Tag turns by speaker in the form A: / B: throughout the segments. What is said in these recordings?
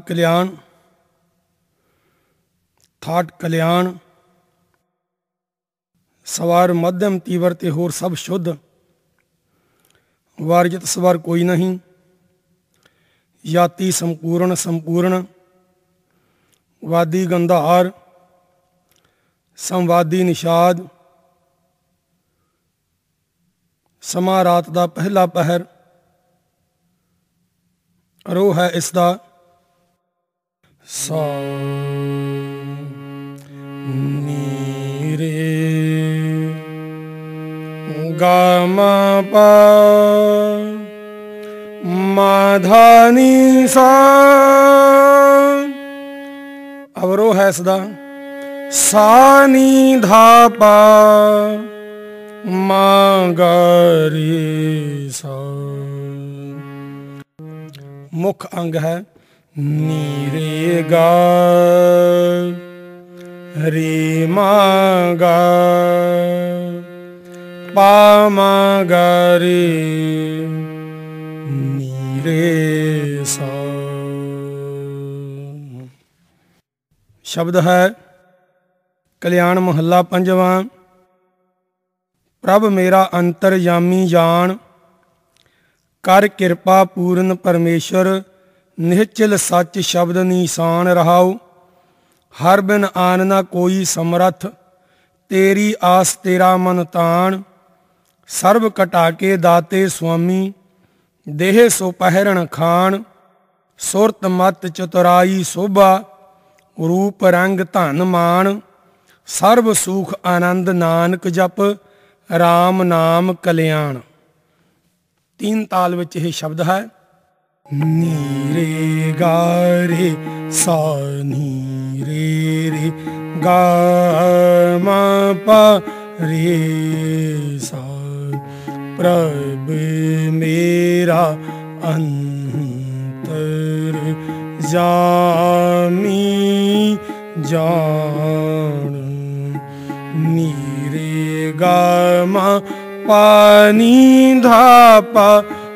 A: ਕਲਿਆਣ, thought ਕਲਿਆਣ, ਸਵਾਰ ਮੱਧਮ ਤੀਵਰ ਤੇ ਹੋਰ ਸਭ ਸ਼ੁੱਧ, ਵਾਰਜਤ ਸਵਾਰ ਕੋਈ ਨਹੀਂ, ਯਾਤੀ ਸੰਪੂਰਨ ਸੰਪੂਰਨ, ਵਾਦੀ ਗੰਧਾਰ, ਸੰਵਾਦੀ ਨਿਸ਼ਾਦ ਸਮਾ ਰਾਤ ਦਾ ਪਹਿਲਾ ਪਹਿਰ ਰੋਹ ਹੈ ਇਸ ਦਾ ਸਾ ਨੀਰੇ ਗਾਮਾ ਪਾ ਮਾਧਾਨੀ ਸਾ ਅਵਰੋ ਹੈ ਇਸ ਦਾ ਸਾਨੀ ਧਾਪਾ ਮਾਗਰੀ ਸਾ ਮੁੱਖ ਅੰਗ ਹੈ ਨੀਰੇ ਗਾ ਰੇ ਮਾ ਗਾ ਪਾ ਮਾ ਗਾ ਰੇ ਨੀਰੇ ਸਾ ਸ਼ਬਦ ਹੈ, ਕਲਿਆਣ ਮਹੱਲਾ ਪੰਜਵਾਂ। ਪ੍ਰਭ ਮੇਰਾ ਅੰਤਰਯਾਮੀ ਜਾਣ, ਕਰ ਕਿਰਪਾ ਪੂਰਨ ਪਰਮੇਸ਼ਰ ਨਿਹਚਲ ਸੱਚ ਸ਼ਬਦ ਨਿਸ਼ਾਨ ਰਹਾਉ, ਹਰ ਬਿਨ ਆਨ ਨਾ ਕੋਈ ਸਮਰਥ, ਤੇਰੀ ਆਸ ਤੇਰਾ ਮਨ ਤਾਣ, ਸਰਬ ਕਟਾ ਕੇ ਦਾਤੇ ਸੁਆਮੀ, ਦੇਹ ਸੋ ਪਹਿਰਣ ਖਾਨ ਸੁਰਤ ਮਤ ਚਤੁਰਾਈ ਸੋਭਾ, ਰੂਪ ਰੰਗ ਧਨ ਮਾਣ, ਸਰਬ ਸੁਖ ਆਨੰਦ ਨਾਨਕ ਜਪ RAM ਨਾਮ ਕਲਿਆਣ। ਤਿੰਨ ਤਾਲ ਵਿੱਚ ਇਹ ਸ਼ਬਦ ਹੈ निरे गे सनी रे गा पे स प्रबमेरा अनुतर् जी ज निरे गा मा पानी धापा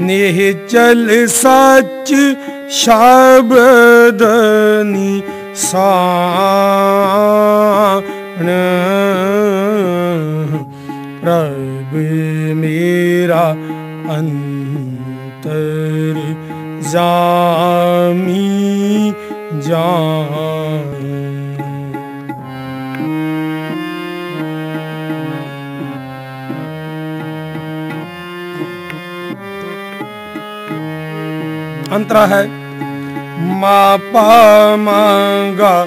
A: निहचल सच शब्दनि सभ मेरा अन्तर जामी जा अंतरा है। मा पा मांगा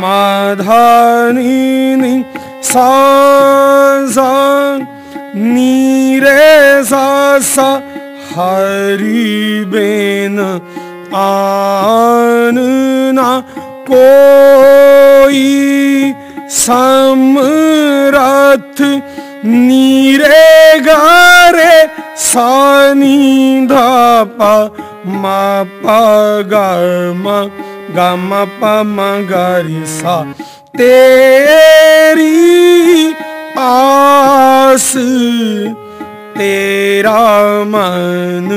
A: माधानी मा नी सा सा नी रे सा सा हरी बेन आन ना कोई समरथ नीरे गारे सानी धापा म प ग म ग म प म ग रि सा तेरी आस तेरा मन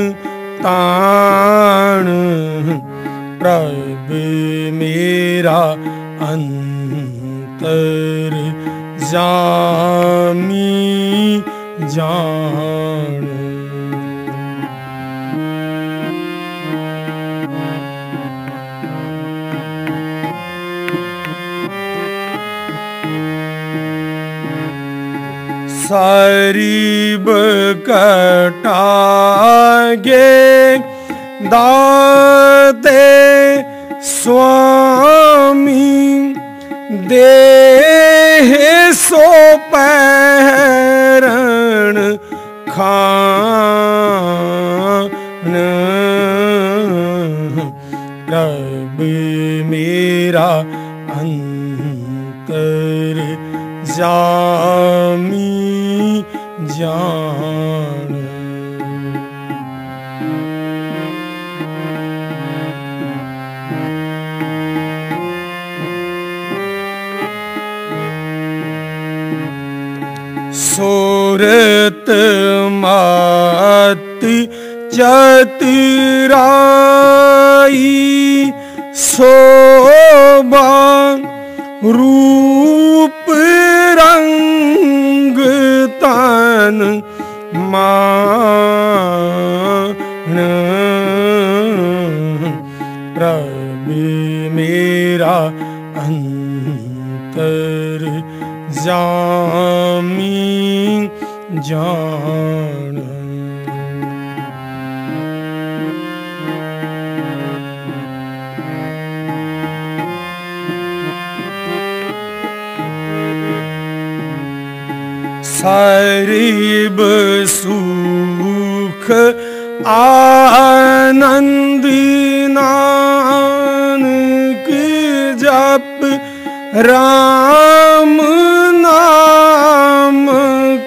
A: ताण प्रभ मेरा अन्तर जामी जान ਸਾਰੀ ਬਕਟਾਗੇ ਦਾਤੇ ਸੁਆਮੀ ਦੇਹ ਸੋ ਪਹਿਰਣ ਖਾਨ। ਪ੍ਰਭ ਮੇਰਾ ਅੰਤਰ ਜਾਮੀ ਜਾਣ ਸੋਰਤ ਮਾਤੀ ਚਤਰਾਈ ਸੋਬਾ ਰੂਪ ਤਨ ਮਾਨ। ਪ੍ਰਭ ਮੇਰਾ ਅੰਤਰ ਜਾਮੀ ਜਾਣ सरीब सुख आनन्द जप राम नाम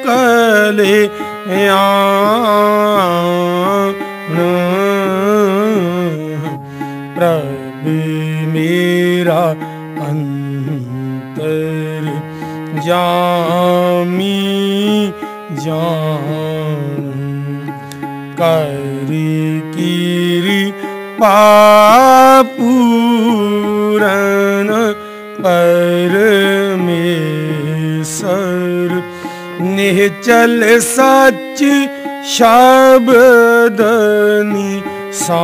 A: कले प्रभु मेरा अन्ते जामी जी जा कर् कीरि परमे निचल सच शब्दनी सा